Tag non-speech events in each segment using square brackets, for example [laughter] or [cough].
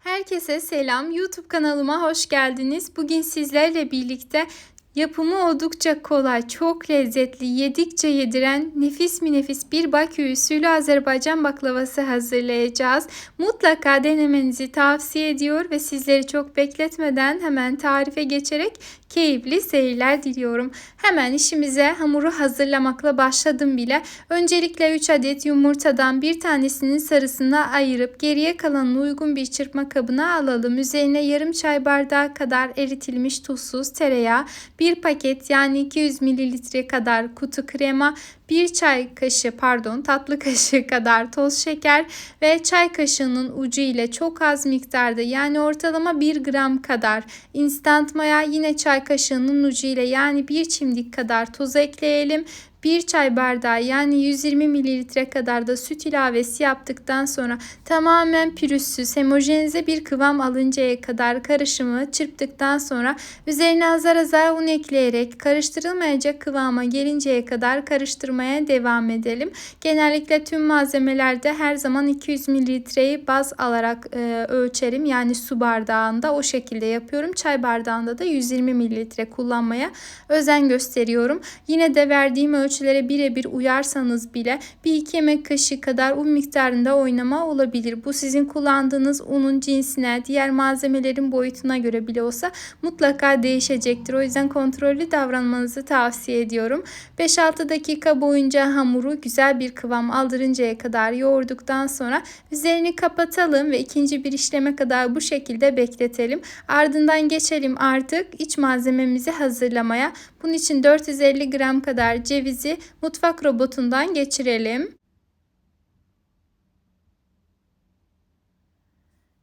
Herkese selam. YouTube kanalıma hoş geldiniz. Bugün sizlerle birlikte yapımı oldukça kolay, çok lezzetli, yedikçe yediren nefis mi nefis bir Bakü usulü Azerbaycan baklavası hazırlayacağız. Mutlaka denemenizi tavsiye ediyor ve sizleri çok bekletmeden hemen tarife geçerek keyifli seyirler diliyorum. Hemen işimize hamuru hazırlamakla başladım bile. Öncelikle 3 adet yumurtadan bir tanesinin sarısını ayırıp geriye kalanını uygun bir çırpma kabına alalım. Üzerine yarım çay bardağı kadar eritilmiş tuzsuz tereyağı, bir paket yani 200 mililitre kadar kutu krema, 1 çay kaşığı pardon tatlı [laughs] kaşığı kadar toz şeker ve çay kaşığının ucu ile çok az miktarda yani ortalama 1 gram kadar instant maya yine çay kaşığının ucu ile yani 1 çimdik kadar tuz ekleyelim 1 çay bardağı yani 120 mililitre kadar da süt ilavesi yaptıktan sonra tamamen pürüzsüz homojenize bir kıvam alıncaya kadar karışımı çırptıktan sonra üzerine azar azar un ekleyerek karıştırılmayacak kıvama gelinceye kadar karıştırmaya devam edelim. Genellikle tüm malzemelerde her zaman 200 mililitreyi baz alarak e, ölçerim. Yani su bardağında o şekilde yapıyorum. Çay bardağında da 120 mililitre kullanmaya özen gösteriyorum. Yine de verdiğim ölçü ölçülere birebir uyarsanız bile bir iki yemek kaşığı kadar un miktarında oynama olabilir. Bu sizin kullandığınız unun cinsine, diğer malzemelerin boyutuna göre bile olsa mutlaka değişecektir. O yüzden kontrollü davranmanızı tavsiye ediyorum. 5-6 dakika boyunca hamuru güzel bir kıvam aldırıncaya kadar yoğurduktan sonra üzerini kapatalım ve ikinci bir işleme kadar bu şekilde bekletelim. Ardından geçelim artık iç malzememizi hazırlamaya. Bunun için 450 gram kadar cevizi mutfak robotundan geçirelim.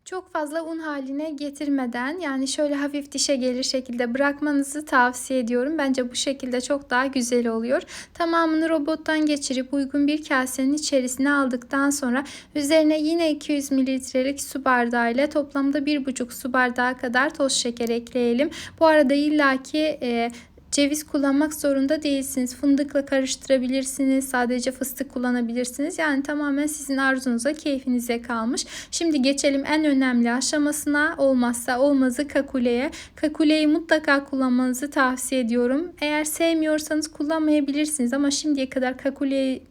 Çok fazla un haline getirmeden yani şöyle hafif dişe gelir şekilde bırakmanızı tavsiye ediyorum. Bence bu şekilde çok daha güzel oluyor. Tamamını robottan geçirip uygun bir kasenin içerisine aldıktan sonra üzerine yine 200 mililitrelik su bardağı ile toplamda 1,5 su bardağı kadar toz şeker ekleyelim. Bu arada illaki e, Ceviz kullanmak zorunda değilsiniz. Fındıkla karıştırabilirsiniz. Sadece fıstık kullanabilirsiniz. Yani tamamen sizin arzunuza, keyfinize kalmış. Şimdi geçelim en önemli aşamasına. Olmazsa olmazı kakuleye. Kakuleyi mutlaka kullanmanızı tavsiye ediyorum. Eğer sevmiyorsanız kullanmayabilirsiniz ama şimdiye kadar kakuleyi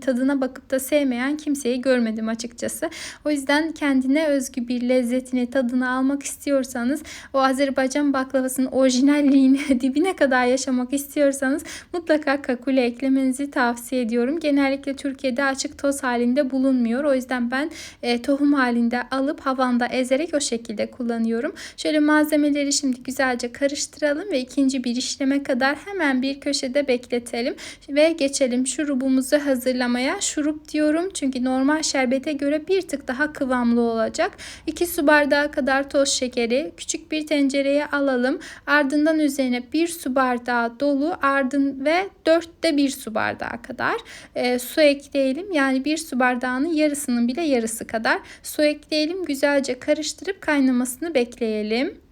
tadına bakıp da sevmeyen kimseyi görmedim açıkçası. O yüzden kendine özgü bir lezzetini, tadını almak istiyorsanız o Azerbaycan baklavasının orijinalliğini [laughs] dibine kadar yaşamak istiyorsanız mutlaka kakule eklemenizi tavsiye ediyorum. Genellikle Türkiye'de açık toz halinde bulunmuyor. O yüzden ben e, tohum halinde alıp havanda ezerek o şekilde kullanıyorum. Şöyle malzemeleri şimdi güzelce karıştıralım ve ikinci bir işleme kadar hemen bir köşede bekletelim ve geçelim şurubumuzu hazırlayalım hazırlamaya şurup diyorum. Çünkü normal şerbete göre bir tık daha kıvamlı olacak. 2 su bardağı kadar toz şekeri küçük bir tencereye alalım. Ardından üzerine 1 su bardağı dolu ardın ve 4'te 1 su bardağı kadar e, su ekleyelim. Yani 1 su bardağının yarısının bile yarısı kadar su ekleyelim. Güzelce karıştırıp kaynamasını bekleyelim.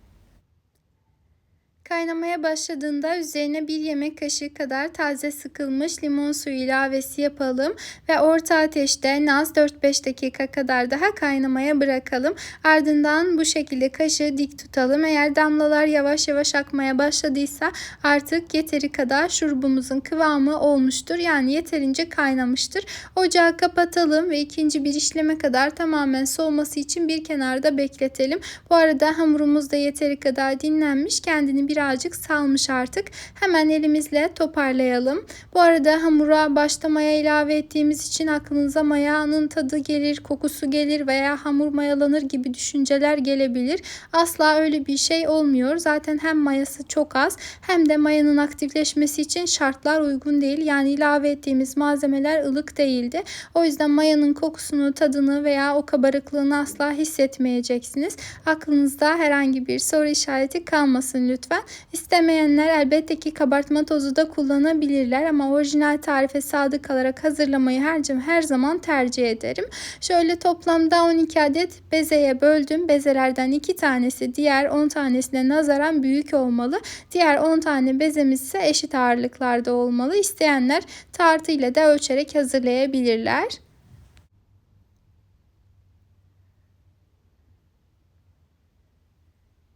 Kaynamaya başladığında üzerine bir yemek kaşığı kadar taze sıkılmış limon suyu ilavesi yapalım ve orta ateşte naz 4-5 dakika kadar daha kaynamaya bırakalım. Ardından bu şekilde kaşığı dik tutalım. Eğer damlalar yavaş yavaş akmaya başladıysa artık yeteri kadar şurubumuzun kıvamı olmuştur. Yani yeterince kaynamıştır. Ocağı kapatalım ve ikinci bir işleme kadar tamamen soğuması için bir kenarda bekletelim. Bu arada hamurumuz da yeteri kadar dinlenmiş. Kendini bir birazcık salmış artık. Hemen elimizle toparlayalım. Bu arada hamura başta maya ilave ettiğimiz için aklınıza mayanın tadı gelir, kokusu gelir veya hamur mayalanır gibi düşünceler gelebilir. Asla öyle bir şey olmuyor. Zaten hem mayası çok az hem de mayanın aktifleşmesi için şartlar uygun değil. Yani ilave ettiğimiz malzemeler ılık değildi. O yüzden mayanın kokusunu, tadını veya o kabarıklığını asla hissetmeyeceksiniz. Aklınızda herhangi bir soru işareti kalmasın lütfen. İstemeyenler elbette ki kabartma tozu da kullanabilirler ama orijinal tarife sadık kalarak hazırlamayı her, her zaman tercih ederim. Şöyle toplamda 12 adet bezeye böldüm. Bezelerden 2 tanesi diğer 10 tanesine nazaran büyük olmalı. Diğer 10 tane bezemiz ise eşit ağırlıklarda olmalı. İsteyenler tartı ile de ölçerek hazırlayabilirler.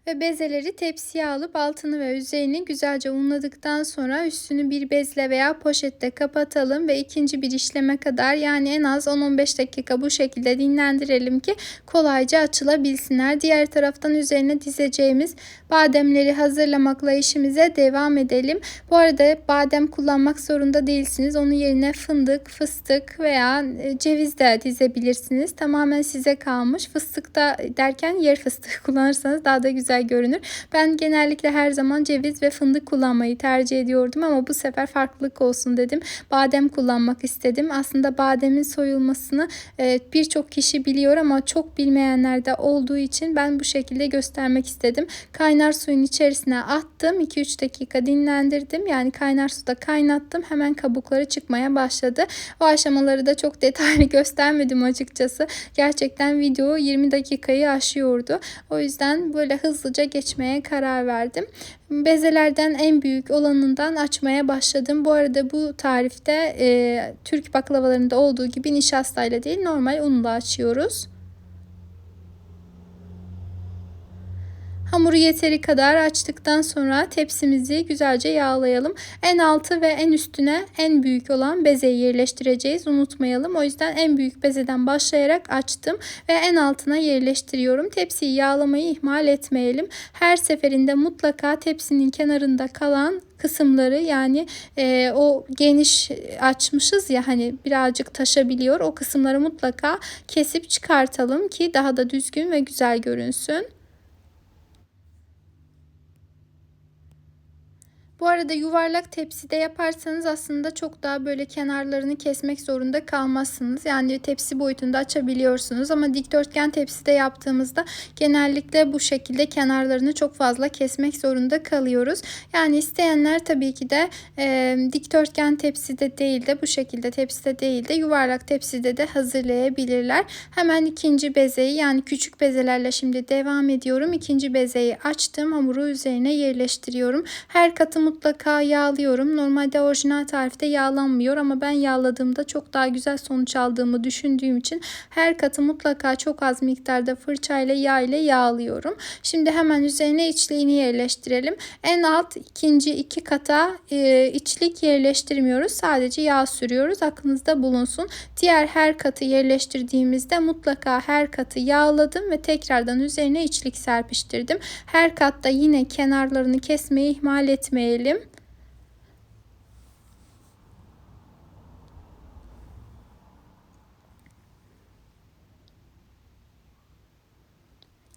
Ve bezeleri tepsiye alıp altını ve üzerini güzelce unladıktan sonra üstünü bir bezle veya poşette kapatalım ve ikinci bir işleme kadar yani en az 10-15 dakika bu şekilde dinlendirelim ki kolayca açılabilsinler. Diğer taraftan üzerine dizeceğimiz bademleri hazırlamakla işimize devam edelim. Bu arada badem kullanmak zorunda değilsiniz. Onun yerine fındık, fıstık veya e, ceviz de dizebilirsiniz. Tamamen size kalmış. Fıstıkta derken yer fıstığı [laughs] kullanırsanız daha da güzel görünür. Ben genellikle her zaman ceviz ve fındık kullanmayı tercih ediyordum ama bu sefer farklılık olsun dedim. Badem kullanmak istedim. Aslında bademin soyulmasını e, birçok kişi biliyor ama çok bilmeyenler de olduğu için ben bu şekilde göstermek istedim. Kaynar suyun içerisine attım. 2-3 dakika dinlendirdim. Yani kaynar suda kaynattım. Hemen kabukları çıkmaya başladı. O aşamaları da çok detaylı [laughs] göstermedim açıkçası. Gerçekten video 20 dakikayı aşıyordu. O yüzden böyle hızlıca geçmeye karar verdim. Bezelerden en büyük olanından açmaya başladım. Bu arada bu tarifte e, Türk baklavalarında olduğu gibi nişastayla değil normal unla açıyoruz. Hamuru yeteri kadar açtıktan sonra tepsimizi güzelce yağlayalım. En altı ve en üstüne en büyük olan bezeyi yerleştireceğiz. Unutmayalım. O yüzden en büyük bezeden başlayarak açtım ve en altına yerleştiriyorum. Tepsiyi yağlamayı ihmal etmeyelim. Her seferinde mutlaka tepsinin kenarında kalan kısımları yani e, o geniş açmışız ya hani birazcık taşabiliyor. O kısımları mutlaka kesip çıkartalım ki daha da düzgün ve güzel görünsün. Bu arada yuvarlak tepside yaparsanız aslında çok daha böyle kenarlarını kesmek zorunda kalmazsınız. Yani tepsi boyutunda açabiliyorsunuz ama dikdörtgen tepside yaptığımızda genellikle bu şekilde kenarlarını çok fazla kesmek zorunda kalıyoruz. Yani isteyenler tabii ki de e, dikdörtgen tepside değil de bu şekilde tepside değil de yuvarlak tepside de hazırlayabilirler. Hemen ikinci bezeyi yani küçük bezelerle şimdi devam ediyorum. İkinci bezeyi açtım. Hamuru üzerine yerleştiriyorum. Her katı mutlaka yağlıyorum. Normalde orijinal tarifte yağlanmıyor ama ben yağladığımda çok daha güzel sonuç aldığımı düşündüğüm için her katı mutlaka çok az miktarda fırçayla yağ ile yağlıyorum. Şimdi hemen üzerine içliğini yerleştirelim. En alt ikinci iki kata e, içlik yerleştirmiyoruz. Sadece yağ sürüyoruz. Aklınızda bulunsun. Diğer her katı yerleştirdiğimizde mutlaka her katı yağladım ve tekrardan üzerine içlik serpiştirdim. Her katta yine kenarlarını kesmeyi ihmal etmeyelim geçelim.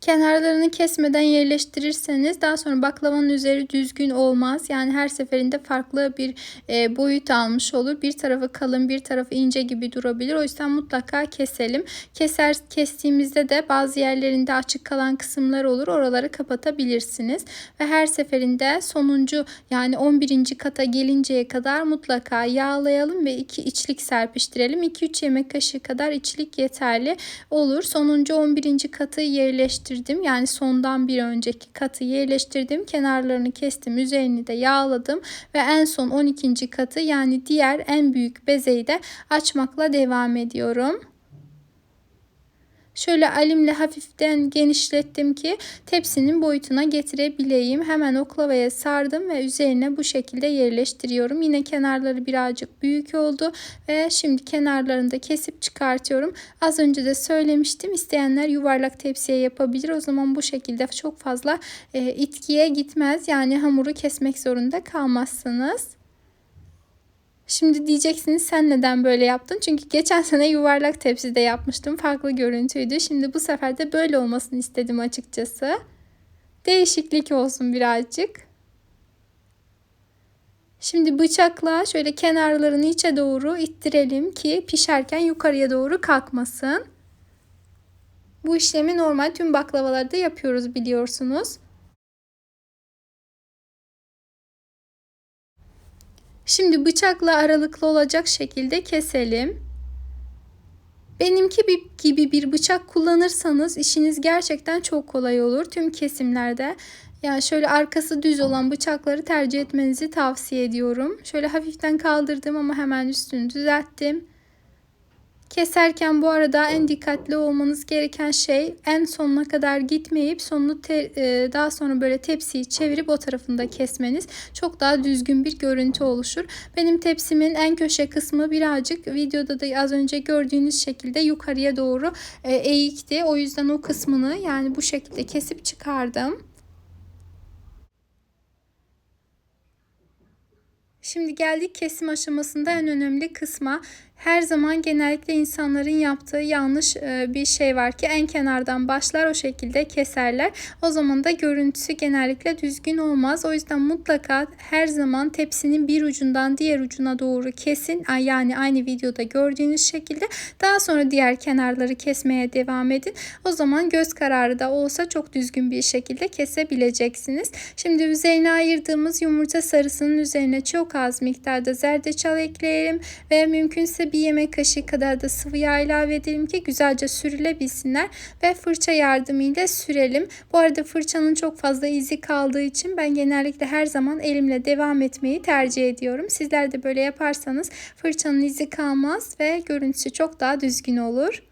Kenarlarını kesmeden yerleştirirseniz daha sonra baklavanın üzeri düzgün olmaz. Yani her seferinde farklı bir e, boyut almış olur. Bir tarafı kalın bir tarafı ince gibi durabilir. O yüzden mutlaka keselim. Keser kestiğimizde de bazı yerlerinde açık kalan kısımlar olur. Oraları kapatabilirsiniz. Ve her seferinde sonuncu yani 11. kata gelinceye kadar mutlaka yağlayalım ve iki içlik serpiştirelim. 2-3 yemek kaşığı kadar içlik yeterli olur. Sonuncu 11. katı yerleştirelim yerleştirdim. Yani sondan bir önceki katı yerleştirdim. Kenarlarını kestim. Üzerini de yağladım. Ve en son 12. katı yani diğer en büyük bezeyi de açmakla devam ediyorum. Şöyle alimle hafiften genişlettim ki tepsinin boyutuna getirebileyim. Hemen oklavaya sardım ve üzerine bu şekilde yerleştiriyorum. Yine kenarları birazcık büyük oldu ve şimdi kenarlarını da kesip çıkartıyorum. Az önce de söylemiştim. İsteyenler yuvarlak tepsiye yapabilir. O zaman bu şekilde çok fazla e, itkiye gitmez. Yani hamuru kesmek zorunda kalmazsınız. Şimdi diyeceksiniz sen neden böyle yaptın? Çünkü geçen sene yuvarlak tepside yapmıştım. Farklı görüntüydü. Şimdi bu sefer de böyle olmasını istedim açıkçası. Değişiklik olsun birazcık. Şimdi bıçakla şöyle kenarlarını içe doğru ittirelim ki pişerken yukarıya doğru kalkmasın. Bu işlemi normal tüm baklavalarda yapıyoruz biliyorsunuz. Şimdi bıçakla aralıklı olacak şekilde keselim. Benimki gibi bir bıçak kullanırsanız işiniz gerçekten çok kolay olur. Tüm kesimlerde yani şöyle arkası düz olan bıçakları tercih etmenizi tavsiye ediyorum. Şöyle hafiften kaldırdım ama hemen üstünü düzelttim. Keserken bu arada en dikkatli olmanız gereken şey en sonuna kadar gitmeyip sonunu te, e, daha sonra böyle tepsiyi çevirip o tarafında kesmeniz çok daha düzgün bir görüntü oluşur. Benim tepsimin en köşe kısmı birazcık videoda da az önce gördüğünüz şekilde yukarıya doğru e, eğikti. O yüzden o kısmını yani bu şekilde kesip çıkardım. Şimdi geldik kesim aşamasında en önemli kısma her zaman genellikle insanların yaptığı yanlış e, bir şey var ki en kenardan başlar o şekilde keserler. O zaman da görüntüsü genellikle düzgün olmaz. O yüzden mutlaka her zaman tepsinin bir ucundan diğer ucuna doğru kesin. Yani aynı videoda gördüğünüz şekilde daha sonra diğer kenarları kesmeye devam edin. O zaman göz kararı da olsa çok düzgün bir şekilde kesebileceksiniz. Şimdi üzerine ayırdığımız yumurta sarısının üzerine çok az miktarda zerdeçal ekleyelim ve mümkünse bir yemek kaşığı kadar da sıvı yağ ilave edelim ki güzelce sürülebilsinler ve fırça yardımıyla sürelim. Bu arada fırçanın çok fazla izi kaldığı için ben genellikle her zaman elimle devam etmeyi tercih ediyorum. Sizler de böyle yaparsanız fırçanın izi kalmaz ve görüntüsü çok daha düzgün olur.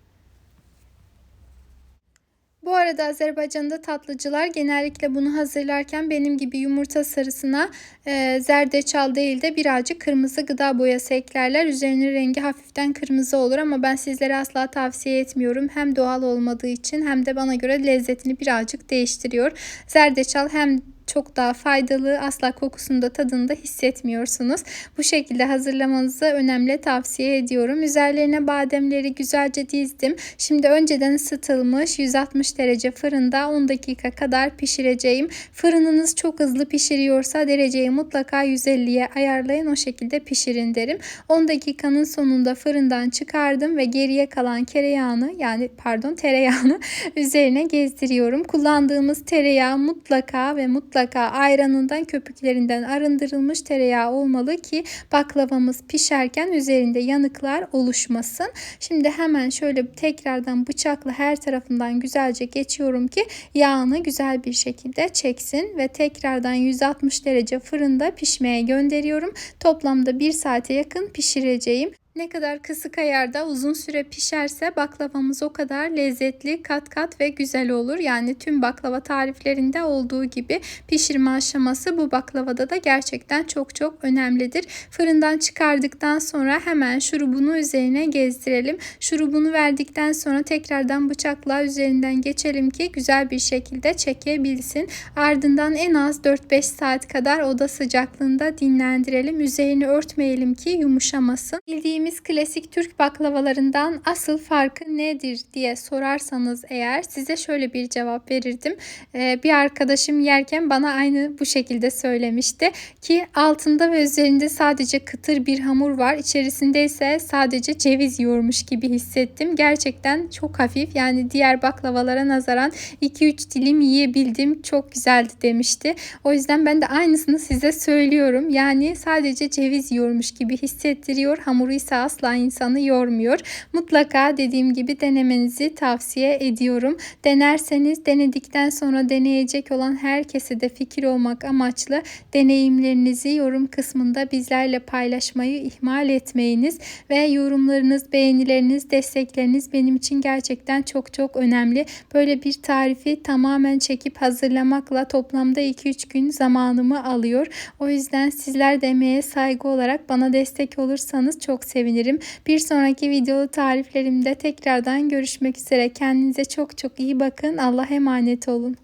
Bu arada Azerbaycan'da tatlıcılar genellikle bunu hazırlarken benim gibi yumurta sarısına e, zerdeçal değil de birazcık kırmızı gıda boyası eklerler. Üzerinin rengi hafiften kırmızı olur ama ben sizlere asla tavsiye etmiyorum. Hem doğal olmadığı için hem de bana göre lezzetini birazcık değiştiriyor. Zerdeçal hem çok daha faydalı. Asla kokusunu da tadını da hissetmiyorsunuz. Bu şekilde hazırlamanızı önemli tavsiye ediyorum. Üzerlerine bademleri güzelce dizdim. Şimdi önceden ısıtılmış 160 derece fırında 10 dakika kadar pişireceğim. Fırınınız çok hızlı pişiriyorsa dereceyi mutlaka 150'ye ayarlayın. O şekilde pişirin derim. 10 dakikanın sonunda fırından çıkardım ve geriye kalan tereyağını yani pardon tereyağını [laughs] üzerine gezdiriyorum. Kullandığımız tereyağı mutlaka ve mutlaka mutlaka ayranından köpüklerinden arındırılmış tereyağı olmalı ki baklavamız pişerken üzerinde yanıklar oluşmasın. Şimdi hemen şöyle tekrardan bıçakla her tarafından güzelce geçiyorum ki yağını güzel bir şekilde çeksin ve tekrardan 160 derece fırında pişmeye gönderiyorum. Toplamda 1 saate yakın pişireceğim. Ne kadar kısık ayarda uzun süre pişerse baklavamız o kadar lezzetli, kat kat ve güzel olur. Yani tüm baklava tariflerinde olduğu gibi pişirme aşaması bu baklavada da gerçekten çok çok önemlidir. Fırından çıkardıktan sonra hemen şurubunu üzerine gezdirelim. Şurubunu verdikten sonra tekrardan bıçakla üzerinden geçelim ki güzel bir şekilde çekebilsin. Ardından en az 4-5 saat kadar oda sıcaklığında dinlendirelim. Üzerini örtmeyelim ki yumuşamasın. Bildiğim bildiğimiz klasik Türk baklavalarından asıl farkı nedir diye sorarsanız eğer size şöyle bir cevap verirdim. Ee, bir arkadaşım yerken bana aynı bu şekilde söylemişti ki altında ve üzerinde sadece kıtır bir hamur var. İçerisinde ise sadece ceviz yoğurmuş gibi hissettim. Gerçekten çok hafif yani diğer baklavalara nazaran 2-3 dilim yiyebildim. Çok güzeldi demişti. O yüzden ben de aynısını size söylüyorum. Yani sadece ceviz yoğurmuş gibi hissettiriyor. Hamuru ise ise asla insanı yormuyor. Mutlaka dediğim gibi denemenizi tavsiye ediyorum. Denerseniz denedikten sonra deneyecek olan herkese de fikir olmak amaçlı deneyimlerinizi yorum kısmında bizlerle paylaşmayı ihmal etmeyiniz ve yorumlarınız, beğenileriniz, destekleriniz benim için gerçekten çok çok önemli. Böyle bir tarifi tamamen çekip hazırlamakla toplamda 2-3 gün zamanımı alıyor. O yüzden sizler de emeğe saygı olarak bana destek olursanız çok sevinirim sevinirim. Bir sonraki videolu tariflerimde tekrardan görüşmek üzere. Kendinize çok çok iyi bakın. Allah'a emanet olun.